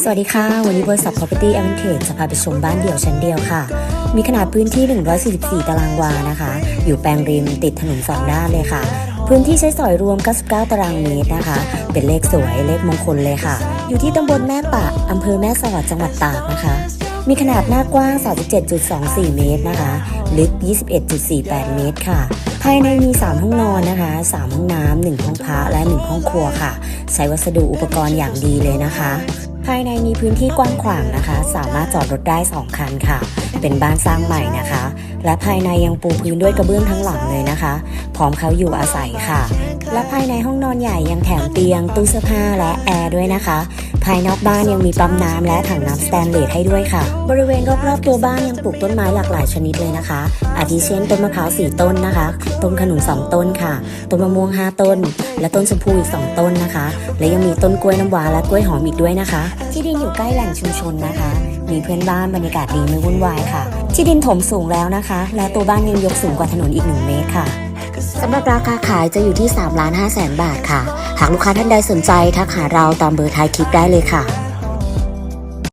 สวัสดีค่ะ วันนี้บริษัท Property Advantage จะพาไปชมบ้านเดี่ยวชั้นเดียวค่ะ มีขนาดพื้นที่ 144 ตารางวานะคะ อยู่แปลงริมติดถนนสองด้านเลยค่ะ พื้นที่ใช้สอยรวม 99 ตารางเมตรนะคะ เป็นเลขสวยเลขมงคลเลยค่ะ อยู่ที่ตำบลแม่ปะอำเภอแม่สอดจังหวัดตากนะคะ มีขนาดหน้ากว้าง 37.24 เมตรนะคะ ลึก 21.48 เมตรค่ะภายในมี 3 ห้องนอนนะคะ 3 ห้องน้ำ1ห้องพระและ 1 ห้องครัวค่ะ ใช้วัสดุอุปกรณ์อย่างดีเลยนะคะ ภายในมีพื้นที่กว้างขวางนะคะ สามารถจอดรถได้ 2 คันค่ะ เป็นบ้านสร้างใหม่นะคะ และภายในยังปูพื้นด้วยกระเบื้องทั้งหลังเลยนะคะ พร้อมเขาอยู่อาศัยค่ะ และภายในห้องนอนใหญ่ยังแถมเตียงตู้เสื้อผ้าและแอร์ด้วยนะคะ ภายนอกบ้านยังมีปั๊มน้ำและถังน้ำสแตนเลสให้ด้วยค่ะ บริเวณรอบๆตัวบ้านยังปลูกต้นไม้หลากหลายชนิดเลยนะคะ อาทิเช่นต้นมะพร้าวสี่ต้นนะคะ ต้นขนุนสองต้นค่ะ ต้นมะม่วงห้าต้น และต้นชมพูอีกสองต้นนะคะ และยังมีต้นกล้วยน้ำว้าและกล้วยหอมอีกด้วยนะคะ ที่ดินอยู่ใกล้แหล่งชุมชนนะคะ มีเพื่อนบ้านบรรยากาศดีไม่วุ่นวายค่ะ ที่ดินถมสูงแล้วนะคะ และตัวบ้านยังยกสูงกว่าถนนอีก1เมตรค่ะ สำหรับราคาขายจะอยู่ที่3ล้าน5แสนบาทค่ะ หากลูกค้าท่านใดสนใจทักหาเราตามเบอร์ท้ายคลิปได้เลยค่ะ